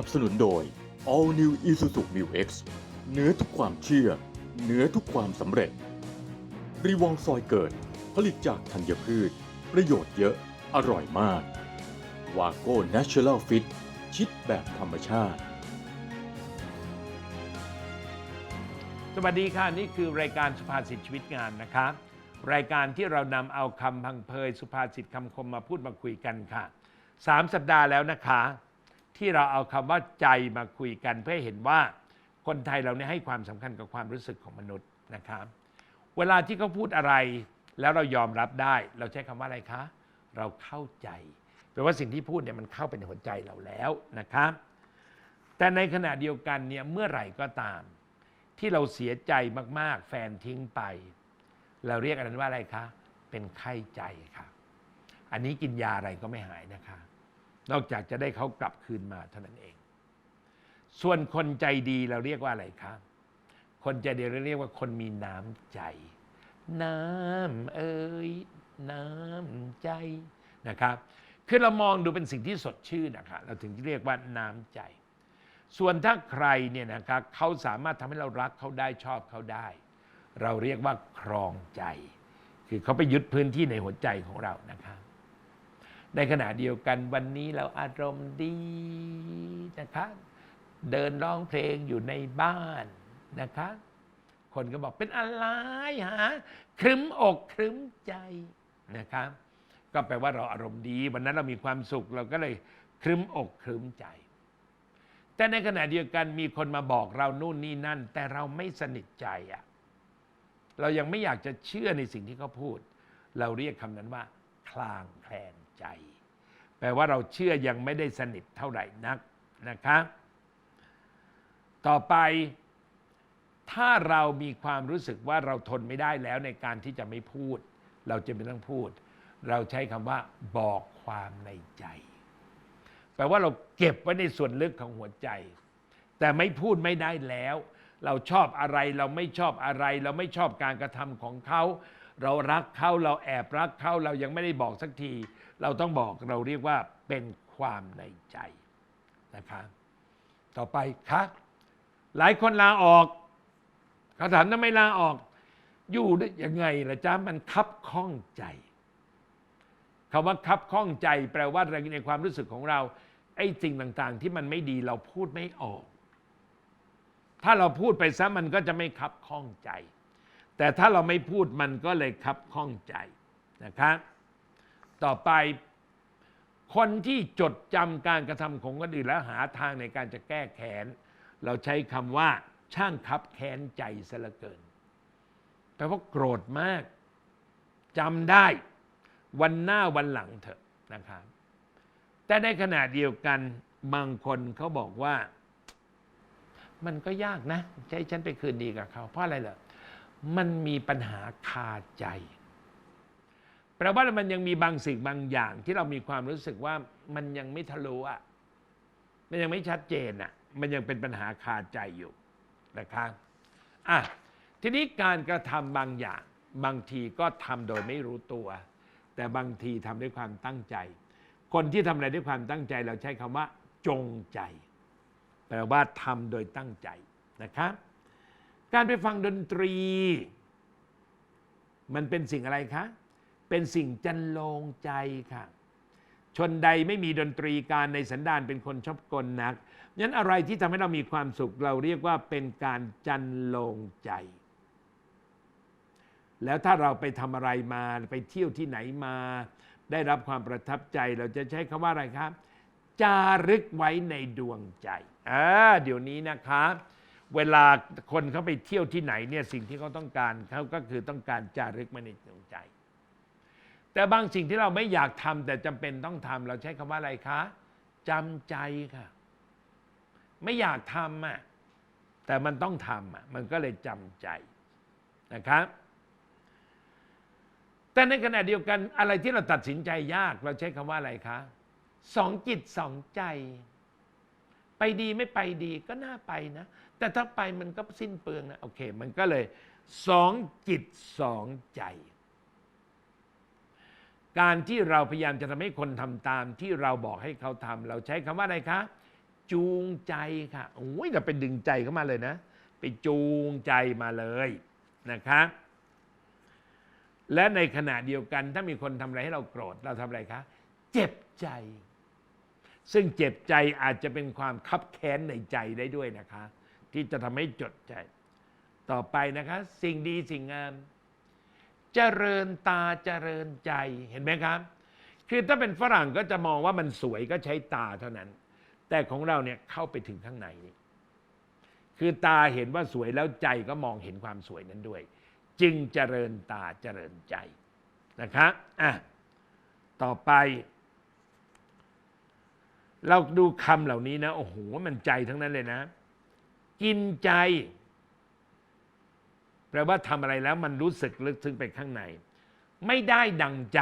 นับสนุนโดย All New Isuzu Mu X เหนือทุกความเชื่อ เหนือทุกความสำเร็จ รีวองซอยเกิด ผลิตจากธัญพืช ประโยชน์เยอะ อร่อยมาก วาโก้ Natural Fit ชิดแบบธรรมชาติ สวัสดีค่ะ นี่คือรายการสุภาษิตชีวิตงานนะคะ รายการที่เรานำเอาคำพังเพยสุภาษิตคำคมมาพูดมาคุยกันค่ะสามสัปดาห์แล้วนะคะ ที่เราเอาคำว่าใจมาคุยกันเพื่อเห็นว่าคนไทยเราเนี่ยให้ความสำคัญกับความรู้สึกของมนุษย์นะคะเวลาที่เขาพูดอะไร แล้วเรายอมรับได้ เราใช้คำว่าอะไรคะ เราเข้าใจแปลว่าสิ่งที่พูดเนี่ยมันเข้าไปในหัวใจเราแล้วนะคะแต่ในขณะเดียวกันเนี่ยเมื่อไหร่ก็ตาม ที่เราเสียใจมากๆ แฟนทิ้งไป เราเรียกอันนั้นว่าอะไรคะ เป็นไข้ใจค่ะ อันนี้กินยาอะไรก็ไม่หายนะคะ นอกจากจะได้เขากลับคืนมาเท่านั้นเอง ส่วนคนใจดีเราเรียกว่าอะไรคะ คนใจดีเราเรียกว่าคนมีน้ำใจ น้ำเอ้ยน้ำใจนะครับ คือเรามองดูเป็นสิ่งที่สดชื่นนะคะเราถึงเรียกว่าน้ำใจ ส่วนถ้าใครเนี่ยนะครับเขาสามารถทำให้เรารักเขาได้ชอบเขาได้ เราเรียกว่าครองใจ คือเขาไปยึดพื้นที่ในหัวใจของเรานะครับ ในขณะเดียวกันวันนี้เราอารมณ์ดีนะคะ เดินร้องเพลงอยู่ในบ้านนะคะ คนก็บอกเป็นอะไรฮะครึ้มอกครึ้มใจนะครับ ก็แปลว่าเราอารมณ์ดี วันนั้นเรามีความสุขเราก็เลยครึ้มอกครึ้มใจ แต่ในขณะเดียวกันมีคนมาบอกเรานู่นนี่นั่น แต่เราไม่สนิทใจอะเรายังไม่อยากจะเชื่อในสิ่งที่เขาพูด เราเรียกคำนั้นว่า คลางแคลง ใจ แปลว่าเราเชื่อยังไม่ได้สนิทเท่าไหร่นักนะคะต่อไปถ้าเรามีความรู้สึกว่าเราทนไม่ได้แล้วในการที่จะไม่พูด เราจะไม่ต้องพูด เราใช้คำว่า บอกความในใจ แปลว่าเราเก็บไว้ในส่วนลึกของหัวใจ แต่ไม่พูดไม่ได้แล้ว เราชอบอะไรเราไม่ชอบอะไร เราไม่ชอบการกระทำของเขา เรารักเขาเราแอบรักเขาเรายังไม่ได้บอกสักที เราต้องบอกเราเรียกว่าเป็นความในใจนะคะต่อไปครับหลายคนลาออกเขาถามทำไมลาออก อยู่ได้ยังไงล่ะจ๊ะมันคับข้องใจคำว่าคับข้องใจ แปลว่าในความรู้สึกของเราไอ้สิ่งต่างๆ ที่มันไม่ดีเราพูดไม่ออก ถ้าเราพูดไปซะมันก็จะไม่คับข้องใจ แต่ถ้าเราไม่พูดมันก็เลยคับข้องใจนะครับ ต่อไปคนที่จดจำการกระทำของคนอื่นแล้วหาทางในการจะแก้แค้นเราใช้คำว่า ช่างคับแค้นใจซะเหลือเกินแปลว่าโกรธมากจำได้วันหน้าวันหลังเถอะนะครับ แต่ในขณะเดียวกันบางคนเขาบอกว่า มันก็ยากนะให้ฉันไปคืนดีกับเขาเพราะอะไรเหรอ มันมีปัญหาคาใจแปลว่ามันยังมีบางสิ่งบางอย่าง ที่เรามีความรู้สึกว่ามันยังไม่ทะลุอะมันยังไม่ชัดเจนอะ มันยังเป็นปัญหาคาใจอยู่นะครับอะทีนี้การกระทำบางอย่าง บางทีก็ทำโดยไม่รู้ตัว แต่บางทีทำด้วยความตั้งใจ คนที่ทำอะไรด้วยความตั้งใจ เราใช้คำว่า จงใจ แปลว่าทำโดยตั้งใจนะครับ การไปฟังดนตรี มันเป็นสิ่งอะไรคะ เป็นสิ่งจันโลงใจค่ะ ชนใดไม่มีดนตรีการในสันดานเป็นคนชอบกลนักนั้นอะไรที่ทำให้เรามีความสุขเราเรียกว่าเป็นการจันโลงใจ แล้วถ้าเราไปทำอะไรมาไปเที่ยวที่ไหนมา ได้รับความประทับใจเราจะใช้คำว่าอะไรครับจารึกไว้ในดวงใจอ่าเดี๋ยวนี้นะครับ เวลาคนเขาไปเที่ยวที่ไหนเนี่ยสิ่งที่เขาต้องการเขาก็คือต้องการจารึกไว้ในดวงใจ แต่บางสิ่งที่เราไม่อยากทำแต่จำเป็นต้องทำเราใช้คำว่าอะไรคะจำใจค่ะ ไม่อยากทำอะแต่มันต้องทำอะมันก็เลยจำใจนะครับแต่ในขณะเดียวกันอะไรที่เราตัดสินใจยาก เราใช้คำว่าอะไรคะสองจิตสองใจ ไปดีไม่ไปดีก็น่าไปนะ แต่ถ้าไปมันก็สิ้นเปลืองนะโอเค มันก็เลยสองจิตสองใจ การที่เราพยายามจะทำให้คนทำตามที่เราบอกให้เขาทำเราใช้คำว่าอะไรคะ จูงใจค่ะโอ้ยเราไปดึงใจเข้ามาเลยนะ ไปจูงใจมาเลยนะครับและในขณะเดียวกันถ้ามีคนทำอะไรให้เราโกรธเราทำอะไรคะ เจ็บใจ ซึ่งเจ็บใจอาจจะเป็นความคับแค้นในใจได้ด้วยนะคะ ที่จะทำให้จดใจ ต่อไปนะคะ สิ่งดีสิ่งงามเจริญตาเจริญใจเห็นไหมครับ คือถ้าเป็นฝรั่งก็จะมองว่ามันสวยก็ใช้ตาเท่านั้น แต่ของเราเนี่ยเข้าไปถึงข้างในนี่คือตาเห็นว่าสวยแล้วใจก็มองเห็นความสวยนั้นด้วย จึงเจริญตาเจริญใจนะครับอะต่อไป เราดูคำเหล่านี้นะโอ้โหมันใจทั้งนั้นเลยนะ กินใจ แปลว่าทำอะไรแล้วมันรู้สึกลึกซึ้งไปข้างใน ไม่ได้ดังใจ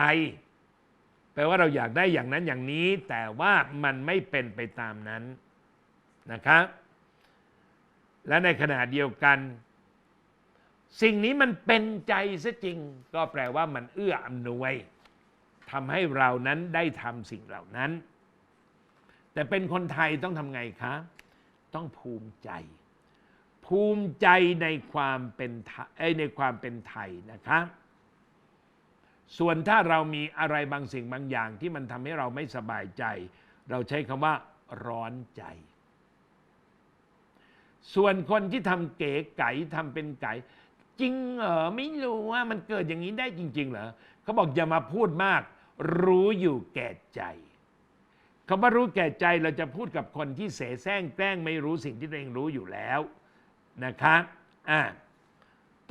แปลว่าเราอยากได้อย่างนั้นอย่างนี้ แต่ว่ามันไม่เป็นไปตามนั้นนะครับและในขณะเดียวกัน สิ่งนี้มันเป็นใจซะจริง ก็แปลว่ามันเอื้ออำนวยทำให้เรานั้นได้ทำสิ่งเหล่านั้น แต่เป็นคนไทยต้องทำไงคะ ต้องภูมิใจ ภูมิใจในความเป็นไทยในความเป็นไทยนะครับส่วนถ้าเรามีอะไรบางสิ่งบางอย่างที่มันทำให้เราไม่สบายใจ เราใช้คำว่า ร้อนใจ ส่วนคนที่ทำเก๋ไก๋ทำเป็นไก่จริงเหรอไม่รู้ว่ามันเกิดอย่างนี้ได้จริง ๆ เหรอเขาบอกอย่ามาพูดมาก รู้อยู่แก่ใจ คำว่ารู้แก่ใจเราจะพูดกับคนที่เสแสร้งแกล้งไม่รู้สิ่งที่ตัวเองรู้อยู่แล้วนะครับอะ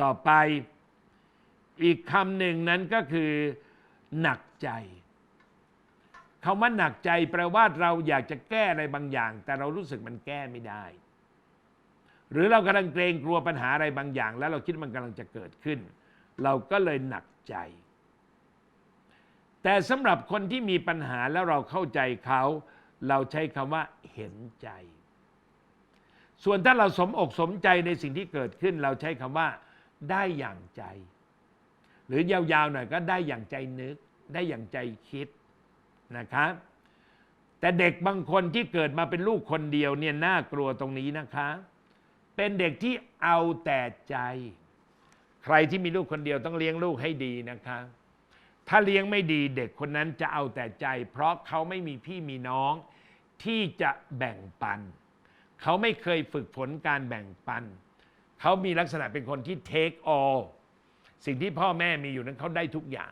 ต่อไปอีกคำหนึ่งนั้นก็คือหนักใจคำว่าหนักใจแปลว่าเราอยากจะแก้อะไรบางอย่าง แต่เรารู้สึกมันแก้ไม่ได้ หรือเรากำลังเกรงกลัวปัญหาอะไรบางอย่าง แล้วเราคิดมันกำลังจะเกิดขึ้น เราก็เลยหนักใจ แต่สำหรับคนที่มีปัญหาแล้วเราเข้าใจเขา เราใช้คำว่าเห็นใจ ส่วนถ้าเราสมอกสมใจในสิ่งที่เกิดขึ้น เราใช้คำว่า ได้อย่างใจ หรือยาวๆหน่อยก็ได้อย่างใจนึก ได้อย่างใจคิดนะครับแต่เด็กบางคนที่เกิดมาเป็นลูกคนเดียวเนี่ยน่ากลัวตรงนี้นะคะ เป็นเด็กที่เอาแต่ใจ ใครที่มีลูกคนเดียวต้องเลี้ยงลูกให้ดีนะคะ ถ้าเลี้ยงไม่ดีเด็กคนนั้นจะเอาแต่ใจ เพราะเขาไม่มีพี่มีน้องที่จะแบ่งปัน เขาไม่เคยฝึกฝนการแบ่งปัน เขามีลักษณะเป็นคนที่ take all สิ่งที่พ่อแม่มีอยู่นั้นเขาได้ทุกอย่าง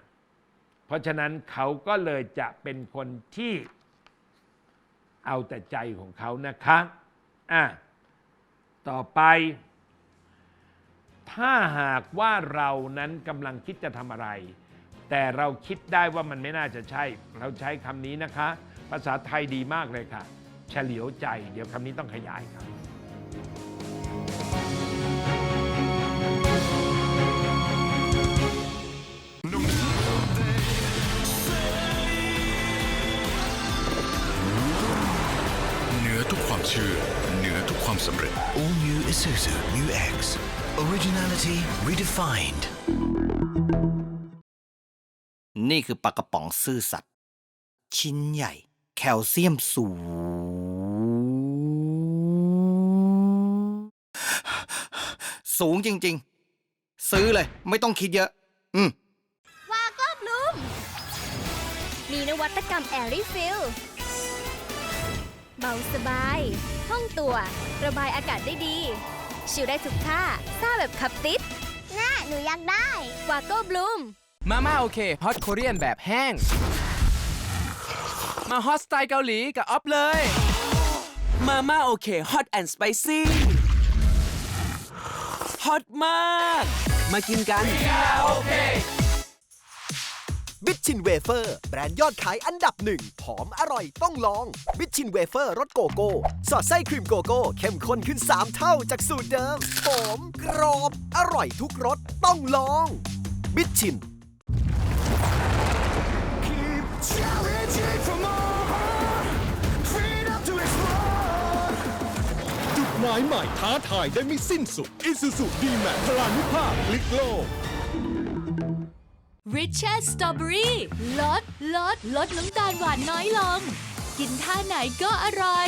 เพราะฉะนั้นเขาก็เลยจะเป็นคนที่เอาแต่ใจของเขานะคะอะต่อไป ถ้าหากว่าเรานั้นกำลังคิดจะทำอะไร แต่เราคิดได้ว่ามันไม่น่าจะใช่ เราใช้คำนี้นะคะ ภาษาไทยดีมากเลยค่ะ เฉลียวใจ เดี๋ยวคำนี้ต้องขยายครับเหนือทุกความเชื่อเหนือทุกความสำเร็จ All new Isuzu Mu X. Originality redefined. นี่คือปลากระป๋องซื่อสัตย์ชิ้นใหญ่ แคลเซียมสูง สูงจริง ๆ ซื้อเลย ไม่ต้องคิดเยอะ อืม วาก็บลูม มีนวัตกรรมแอร์รีฟิลเบาสบายห้องตัว ระบายอากาศได้ดี ชิลได้ทุกท่าซ่าแบบขับติด น่า หนูอยากได้ วาก็บลูม มาม่าโอเคฮอตโคเรียนแบบแห้ง มาฮอตสไตล์เกาหลีกับออฟเลย มาม่าโอเคฮอตแอนด์สไปซี่ฮอตมาก มากินกันบิทชินเวเฟอร์ แบรนด์ยอดขายอันดับหนึ่งหอมอร่อยต้องลองบิทชินเวเฟอร์รสโกโก้ สอดไส้ครีมโกโก้ เข้มข้นขึ้น 3 เท่าจากสูตรเดิมหอมกรอบ อร่อยทุกรสต้องลองบิทชิน จุดหมายใหม่ท้าทายได้ไม่สิ้นสุด Isuzu D-Max พลานุภาพลิกโลก ริชเชสตรอเบอรี่ลด ลด ลดน้ำตาลหวานน้อยลง กินท่าไหนก็อร่อย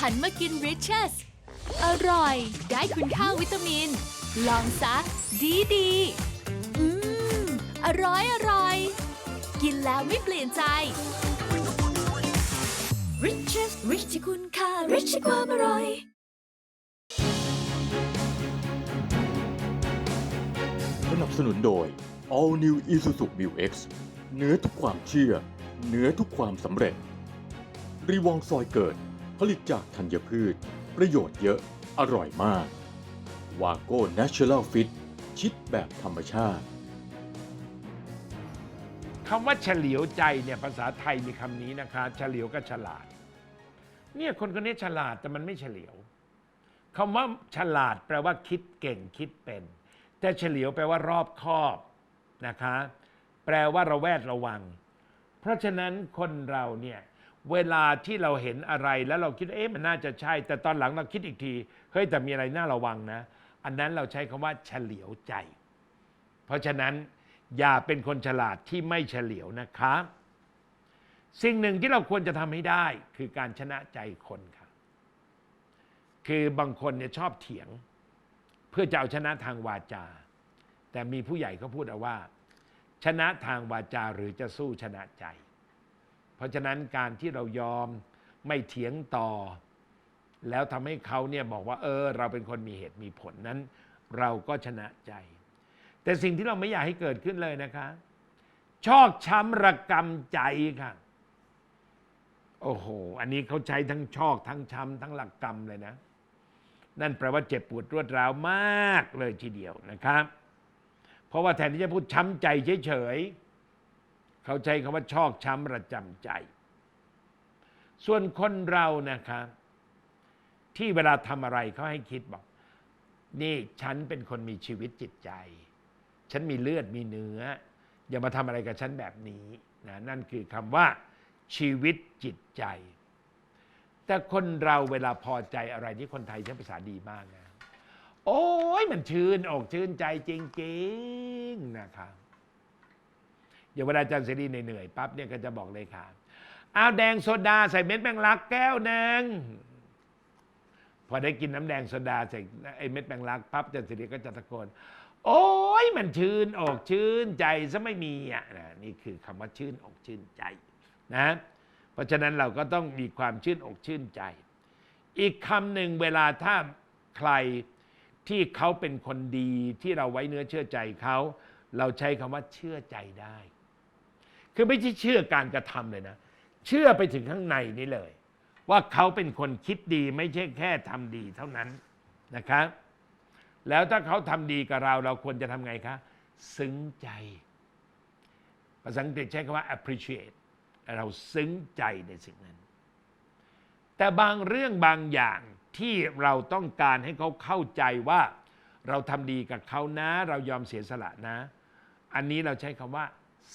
หันมากินริชเชสอร่อย ได้คุณค่าวิตามิน ลองซะดีดีๆอืม อร่อยอร่อย กินแล้วไม่เปลี่ยนใจ Riches Rich ที่คุณค่า Rich ที่ความอร่อย สนับสนุนโดย All New Isuzu Mu X เหนือทุกความเชื่อ เหนือทุกความสำเร็จ รีวองซอยเกิด ผลิตจากธัญพืช ประโยชน์เยอะ อร่อยมาก วาโก้ Natural Fit ชิดแบบธรรมชาติคำว่าเฉลียวใจเนี่ยภาษาไทยมีคำนี้นะคะ เฉลียวก็ฉลาด เนี่ยคนคนนี้ฉลาดแต่มันไม่เฉลียวคำว่าฉลาดแปลว่าคิดเก่งคิดเป็น แต่เฉลียวแปลว่ารอบคอบนะคะ แปลว่าระแวดระวัง เพราะฉะนั้นคนเราเนี่ยเวลาที่เราเห็นอะไรแล้วเราคิดเอ๊ะมันน่าจะใช่ แต่ตอนหลังเราคิดอีกทีเฮ้ยแต่มีอะไรน่าระวังนะ อันนั้นเราใช้คำว่าเฉลียวใจ เพราะฉะนั้นอย่าเป็นคนฉลาดที่ไม่เฉลียวนะครับสิ่งหนึ่งที่เราควรจะทำให้ได้คือการชนะใจคนค่ะ คือบางคนเนี่ยชอบเถียง เพื่อจะเอาชนะทางวาจา แต่มีผู้ใหญ่เขาพูดเอาว่า ชนะทางวาจาหรือจะสู้ชนะใจ เพราะฉะนั้นการที่เรายอมไม่เถียงต่อ แล้วทำให้เขาเนี่ยบอกว่า เออ เราเป็นคนมีเหตุมีผลนั้น เราก็ชนะใจ แต่สิ่งที่เราไม่อยากให้เกิดขึ้นเลยนะคะ ชอกช้ำระกำใจค่ะ โอ้โห อันนี้เขาใช้ทั้งชอกทั้งช้ำทั้งระกำเลยนะ นั่นแปลว่าเจ็บปวดรวดร้าวมากเลยทีเดียวนะครับ เพราะว่าแทนที่จะพูดช้ำใจเฉยๆเขาใช้คำว่าชอกช้ำระจำใจ ส่วนคนเรานะครับ ที่เวลาทำอะไรเขาให้คิดบอก นี่ฉันเป็นคนมีชีวิตจิตใจ ฉันมีเลือดมีเนื้อ อย่ามาทำอะไรกับฉันแบบนี้นะนั่นคือคำว่า ชีวิตจิตใจ แต่คนเราเวลาพอใจอะไรที่คนไทยใช้ภาษาดีมากนะ โอ้ยมันชื่นอกชื่นใจจริงๆนะครับอย่างเวลาอาจารย์เสรีเหนื่อยๆปั๊บเนี่ยก็จะบอกเลยค่ะเอาแดงโซดาใส่เม็ดแมงลักแก้วหนึ่ง พอได้กินน้ำแดงโซดาใส่ไอ้เม็ดแมงลักปั๊บอาจารย์เสรีก็จะตะโกน โอ้ยมันชื่นอกชื่นใจซะไม่มีอะนะนี่คือคำว่าชื่นอกชื่นใจนะเพราะฉะนั้นเราก็ต้องมีความชื่นอกชื่นใจ อีกคำหนึ่งเวลาถ้าใครที่เขาเป็นคนดีที่เราไว้เนื้อเชื่อใจเขาเราใช้คำว่าเชื่อใจได้ คือไม่ใช่เชื่อการกระทำเลยนะ เชื่อไปถึงข้างในนี่เลย ว่าเขาเป็นคนคิดดีไม่ใช่แค่ทำดีเท่านั้นนะครับแล้วถ้าเขาทำดีกับเราเราควรจะทำไงคะ ซึ้งใจ ภาษาอังกฤษใช้คำว่า appreciate เราซึ้งใจในสิ่งนั้น แต่บางเรื่องบางอย่างที่เราต้องการให้เขาเข้าใจว่าเราทำดีกับเขานะ เรายอมเสียสละนะ อันนี้เราใช้คำว่า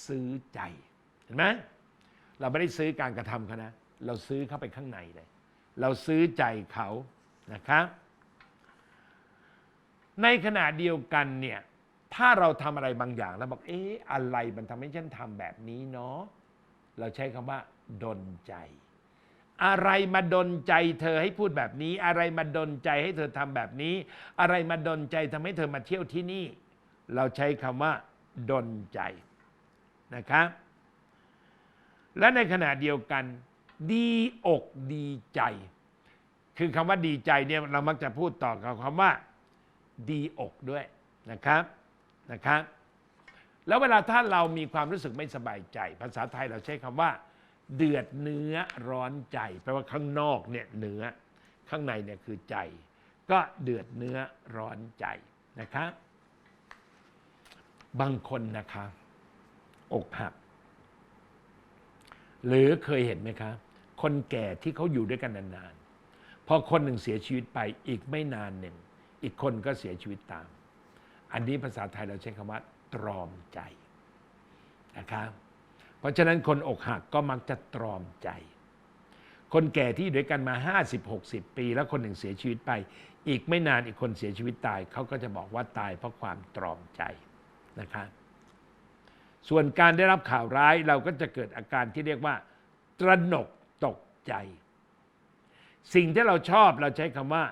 ซื้อใจ เห็นไหมเราไม่ได้ซื้อการกระทำเขานะ เราซื้อเข้าไปข้างในเลย เราซื้อใจเขานะครับ ในขณะเดียวกันเนี่ยถ้าเราทำอะไรบางอย่างแล้วบอกเอ๊ะอะไรมันทำให้ฉันทำแบบนี้เนาะเราใช้คำว่า ดนใจ อะไรมาดนใจเธอให้พูดแบบนี้ อะไรมาดนใจให้เธอทำแบบนี้ อะไรมาดนใจทำให้เธอมาเที่ยวที่นี่ เราใช้คำว่า ดนใจนะครับและในขณะเดียวกัน ดีอกดีใจ คือคำว่าดีใจเนี่ยเรามักจะพูดต่อกับคำว่า ดีอกด้วยนะครับนะครับแล้วเวลาถ้าเรามีความรู้สึกไม่สบายใจ ภาษาไทยเราใช้คำว่า เดือดเนื้อร้อนใจ แปลว่าข้างนอกเนี่ยเนื้อข้างในเนี่ยคือใจ ก็เดือดเนื้อร้อนใจนะครับบางคนนะคะ อกหัก หรือเคยเห็นไหมคะ คนแก่ที่เขาอยู่ด้วยกันนานๆ พอคนหนึ่งเสียชีวิตไปอีกไม่นานหนึ่ง อีกคนก็เสียชีวิตตาม อันนี้ภาษาไทยเราใช้คำว่า ตรอมใจนะครับเพราะฉะนั้นคนอกหักก็มักจะตรอมใจ คนแก่ที่อยู่ด้วยกันมา 50-60 ปี แล้วคนหนึ่งเสียชีวิตไป อีกไม่นานอีกคนเสียชีวิตตาย เขาก็จะบอกว่าตายเพราะความตรอมใจนะครับส่วนการได้รับข่าวร้ายเราก็จะเกิดอาการที่เรียกว่า ตระหนกตก ใจ สิ่งที่เราชอบเราใช้คำว่า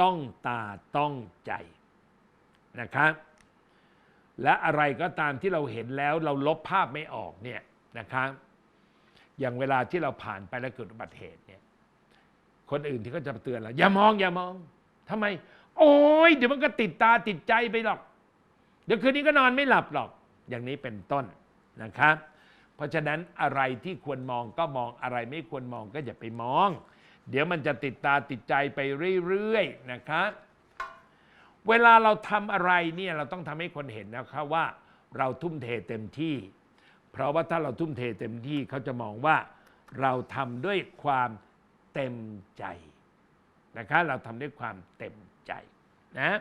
ต้องตาต้องใจนะครับและอะไรก็ตามที่เราเห็นแล้วเราลบภาพไม่ออกเนี่ยนะครับอย่างเวลาที่เราผ่านไปแล้วเกิดอุบัติเหตุเนี่ยคนอื่นที่เขาจะเตือนเราอย่ามองอย่ามองทำไม โอ้ยเดี๋ยวมันก็ติดตาติดใจไปหรอก เดี๋ยวคืนนี้ก็นอนไม่หลับหรอก อย่างนี้เป็นต้นนะครับ เพราะฉะนั้นอะไรที่ควรมองก็มองอะไรไม่ควรมองก็อย่าไปมอง เดี๋ยวมันจะติดตาติดใจไปเรื่อยๆนะครับเวลาเราทำอะไรเนี่ยเราต้องทำให้คนเห็นนะครับว่าเราทุ่มเทเต็มที่ เพราะว่าถ้าเราทุ่มเทเต็มที่เขาจะมองว่าเราทำด้วยความเต็มใจนะครับเราทำด้วยความเต็มใจนะ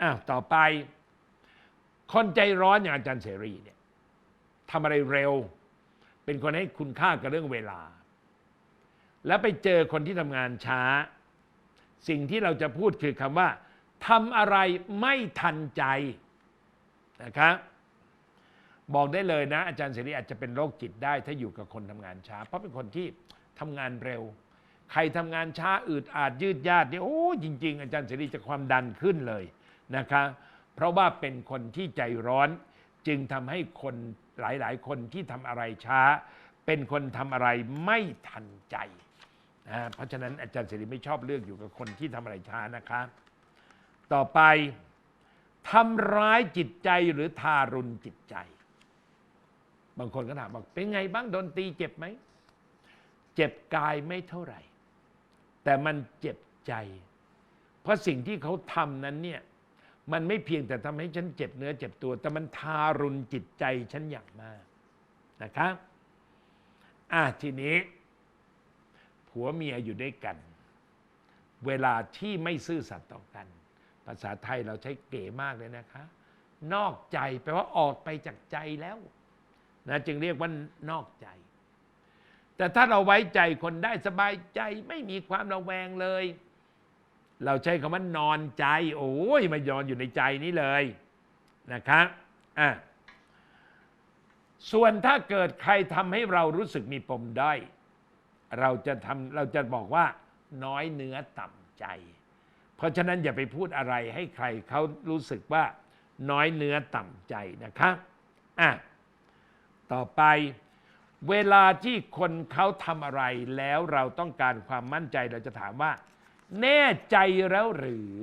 อ้าวต่อไป คนใจร้อนอย่างอาจารย์เสรีเนี่ย ทำอะไรเร็ว เป็นคนให้คุณค่ากับเรื่องเวลา แล้วไปเจอคนที่ทำงานช้า สิ่งที่เราจะพูดคือคำว่าทำอะไรไม่ทันใจนะครับบอกได้เลยนะ อาจารย์เสรีอาจจะเป็นโรคจิตได้ ถ้าอยู่กับคนทำงานช้า เพราะเป็นคนที่ทำงานเร็ว ใครทำงานช้าอืดอาดยืดยาดเนี่ยโอ้จริง ๆ อาจารย์เสรีจะความดันขึ้นเลยนะคะ เพราะว่าเป็นคนที่ใจร้อนจึงทำให้คน หลาย ๆ คนที่ทำอะไรช้า เป็นคนทำอะไรไม่ทันใจนะเพราะฉะนั้นอาจารย์เสรีไม่ชอบเลือกอยู่กับคนที่ทำอะไรช้านะคะ ต่อไปทำร้ายจิตใจหรือทารุณจิตใจ บางคนก็ถามบอกเป็นไงบ้างโดนตีเจ็บไหม เจ็บกายไม่เท่าไหร่ แต่มันเจ็บใจ เพราะสิ่งที่เขาทำนั้นเนี่ย มันไม่เพียงแต่ทำให้ฉันเจ็บเนื้อเจ็บตัว แต่มันทารุณจิตใจฉันอย่างมากนะครับอะทีนี้ ผัวเมียอยู่ด้วยกัน เวลาที่ไม่ซื่อสัตย์ต่อกัน ภาษาไทยเราใช้เก๋มากเลยนะคะ นอกใจแปลว่าออกไปจากใจแล้วนะจึงเรียกว่านอกใจ แต่ถ้าเราไว้ใจคนได้สบายใจไม่มีความระแวงเลย เราใช้คำว่านอนใจ โอ้ยมายอนอยู่ในใจนี้เลยนะครับอะส่วนถ้าเกิดใครทำให้เรารู้สึกมีปมด้อยเราจะทำเราจะบอกว่าน้อยเนื้อต่ำใจ เพราะฉะนั้นอย่าไปพูดอะไรให้ใครเขารู้สึกว่าน้อยเนื้อต่ำใจนะครับอะต่อไปเวลาที่คนเขาทำอะไรแล้วเราต้องการความมั่นใจเราจะถามว่า แน่ใจแล้วหรือ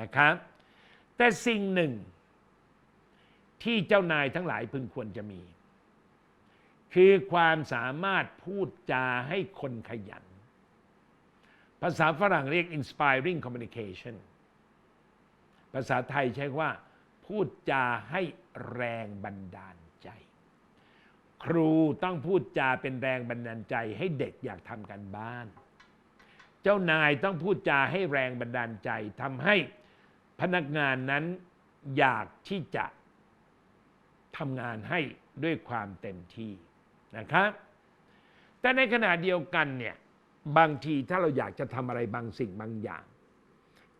นะครับ แต่สิ่งหนึ่ง ที่เจ้านายทั้งหลายพึงควรจะมี คือความสามารถพูดจาให้คนขยัน ภาษาฝรั่งเรียก inspiring communication ภาษาไทยใช้ว่า พูดจาให้แรงบันดาลใจ ครูต้องพูดจาเป็นแรงบันดาลใจให้เด็กอยากทำกันบ้าน เจ้านายต้องพูดจาให้แรงบันดาลใจทำให้พนักงานนั้นอยากที่จะทำงานให้ด้วยความเต็มที่นะครับ แต่ในขณะเดียวกันเนี่ยบางทีถ้าเราอยากจะทำอะไรบางสิ่งบางอย่าง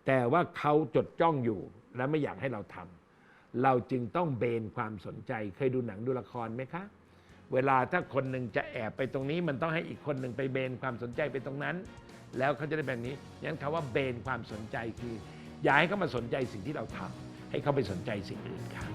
แต่ว่าเขาจดจ้องอยู่และไม่อยากให้เราทำเราจึงต้องเบนความสนใจเคยดูหนังดูละครไหมคะ เวลาถ้าคนหนึ่งจะแอบไปตรงนี้ มันต้องให้อีกคนหนึ่งไปเบนความสนใจไปตรงนั้น แล้วเขาจะได้แบบนี้ยันคำว่าเบนความสนใจคือ อย่าให้เขามาสนใจสิ่งที่เราทำให้เขาไปสนใจสิ่งอื่นครับ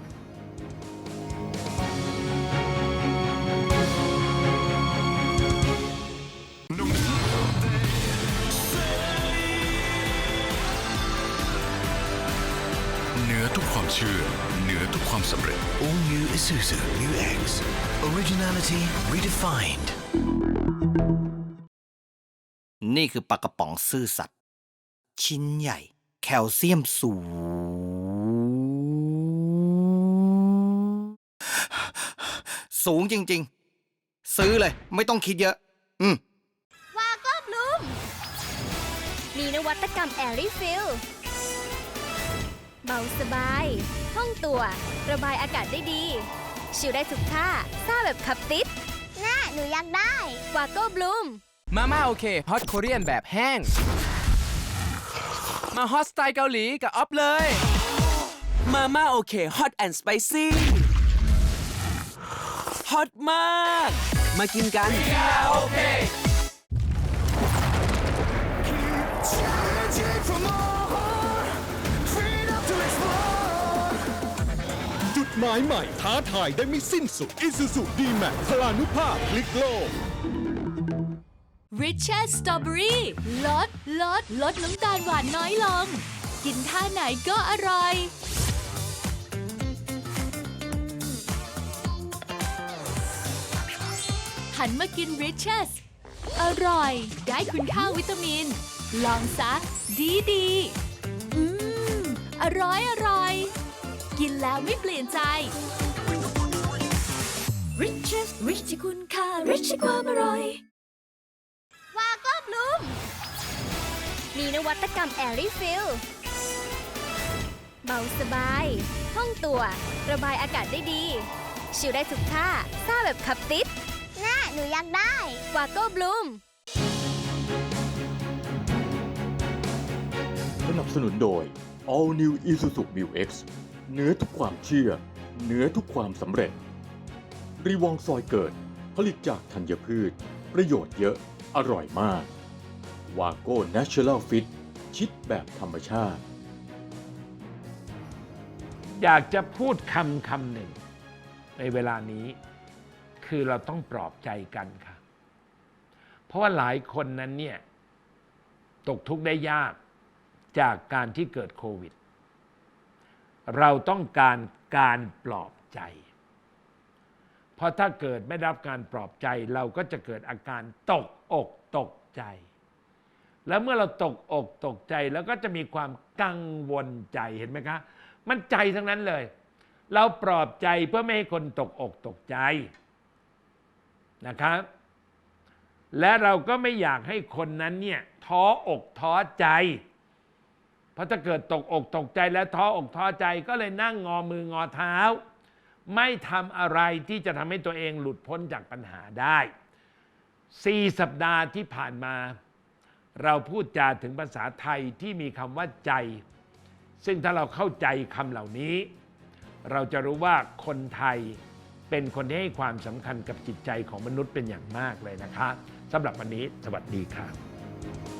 เหนือทุกความเชื่อ เหนือทุกความสำเร็จ All new Isuzu New X Originality redefined นี่คือปลากระป๋องซื่อสัตย์ชิ้นใหญ่ แคลเซียมสูง สูงจริง ๆ ซื้อเลย ไม่ต้องคิดเยอะ อืม วาก็บลูม มีนวัตกรรมแอรี่ฟิลเบาสบายห้องตัว ระบายอากาศได้ดี ชิลได้ทุกท่าซ่าแบบขับติด น่า หนูอยากได้ วาก็บลูม มาม่าโอเคฮอตโคเรียนแบบแห้ง มาฮอตสไตล์เกาหลีกับออฟเลย มาม่าโอเคฮอตแอนด์สไปซี่ฮอตมาก มากินกันจุดหมายใหม่ท้าทายได้ไม่สิ้นสุด Isuzu D-Max พลานุภาพพลิกโลก Richard Strawberry ลดลดลดน้ำตาลหวานน้อยลง กินท่าไหนก็อร่อย หันมากิน Riches อร่อย ได้คุณค่าวิตามิน ลองซะ ดีดีอืม อร่อยอร่อย กินแล้วไม่เปลี่ยนใจ Riches Rich ที่คุณค่า Rich ที่ความอร่อย มีนวัตกรรมแอรี่ฟิลเบาสบายห้องตัว ระบายอากาศได้ดี ชิลได้ทุกท่าซ่าแบบขับติดน่าหนูอยากได้ วาก็บลูม สนับสนุนโดย All New Isuzu Mu X เหนือทุกความเชื่อ เหนือทุกความสำเร็จ รีวองซอยเกิด ผลิตจากธัญพืช ประโยชน์เยอะ อร่อยมาก วาโก้ Natural Fit ชิดแบบธรรมชาติ อยากจะพูดคำคำหนึ่ง ในเวลานี้ คือเราต้องปลอบใจกันค่ะ เพราะว่าหลายคนนั้นเนี่ยตกทุกข์ได้ยากจากการที่เกิดโควิด เราต้องการการปลอบใจ เพราะถ้าเกิดไม่รับการปลอบใจ เราก็จะเกิดอาการตกอกตกใจ แล้วเมื่อเราตกอกตกใจแล้วก็จะมีความกังวลใจเห็นไหมคะ มันใจทั้งนั้นเลย เราปลอบใจเพื่อไม่ให้คนตกอกตกใจนะครับ และเราก็ไม่อยากให้คนนั้นเนี่ยท้ออกท้อใจ เพราะถ้าเกิดตกอกตกใจและท้ออกท้อใจก็เลยนั่งงอมืองอเท้า ไม่ทำอะไรที่จะทำให้ตัวเองหลุดพ้นจากปัญหาได้สี่สัปดาห์ที่ผ่านมา เราพูดจาถึงภาษาไทยที่มีคำว่าใจ ซึ่งถ้าเราเข้าใจคำเหล่านี้ เราจะรู้ว่าคนไทยเป็นคนที่ให้ความสำคัญกับจิตใจของมนุษย์เป็นอย่างมากเลยนะคะสำหรับวันนี้สวัสดีค่ะ